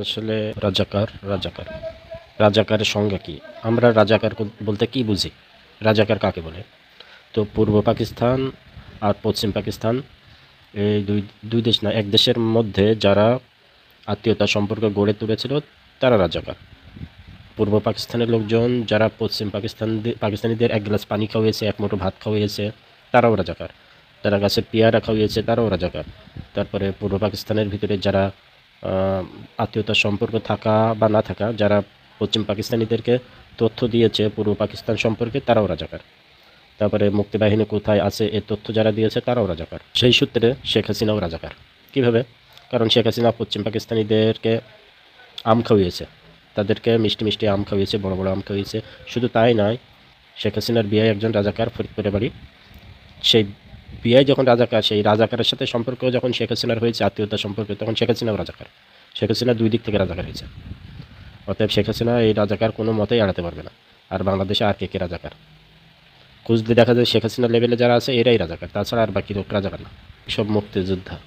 আসলে রাজাকার রাজাকার। রাজাকারের সংজ্ঞা কি? আমরা রাজাকার বলতে কি বুঝি? রাজাকার কাকে বলে? তো পূর্ব পাকিস্তান আর পশ্চিম পাকিস্তান, এই দুই দুই দেশ না, এক দেশের মধ্যে যারা আত্মীয়তা সম্পর্ক গড়ে তুলেছিল, তারা রাজাকার। পূর্ব পাকিস্তানের লোকজন, যারা পশ্চিম পাকিস্তান পাকিস্তানিদের এক গ্লাস পানি খাওয়িয়েছে এক মুঠো ভাত খাওয়িয়েছে তারাও রাজাকার। তারা গাছে পেয়ারা খাওয়িয়েছে তারাও রাজাকার। তারপরে পূর্ব পাকিস্তানের ভিতরে যারা আত্মীয়তার সম্পর্ক থাকা বা না থাকা, যারা পশ্চিম পাকিস্তানিদেরকে তথ্য দিয়েছে পূর্ব পাকিস্তান সম্পর্কে, তারাও রাজাকার। তারপরে মুক্তিবাহিনী কোথায় আছে, এ তথ্য যারা দিয়েছে, তারাও রাজাকার। সেই সূত্রে শেখ হাসিনাও রাজাকার। কীভাবে? কারণ শেখ হাসিনা পশ্চিম পাকিস্তানিদেরকে আম খাওয়িয়েছে। তাদেরকে মিষ্টি মিষ্টি আম খাওয়িয়েছে, বড় বড় আম খাওয়িয়েছে। শুধু তাই নয়, শেখ হাসিনার বিয়ে একজন রাজাকার ফরিদপুরে বাড়ি। সেই বিয়ে যখন রাজাকার, সেই রাজাকারের সাথে সম্পর্ক যখন শেখ হাসিনার হয়েছে আত্মীয়তা সম্পর্ক, তখন শেখ হাসিনাও রাজাকার। শেখ হাসিনা দুই দিক থেকে রাজাকার হয়েছে। অতএব শেখ হাসিনা এই রাজাকার কোনো মতেই এড়াতে পারবে না। আর বাংলাদেশে আর কে কে রাজাকার? খুঁজতে দেখা যায় শেখ হাসিনার লেভেলে যারা আছে, এরাই রাজাকার। তাছাড়া আর বাকি লোক রাজাকার না। সব মুক্তিযোদ্ধা।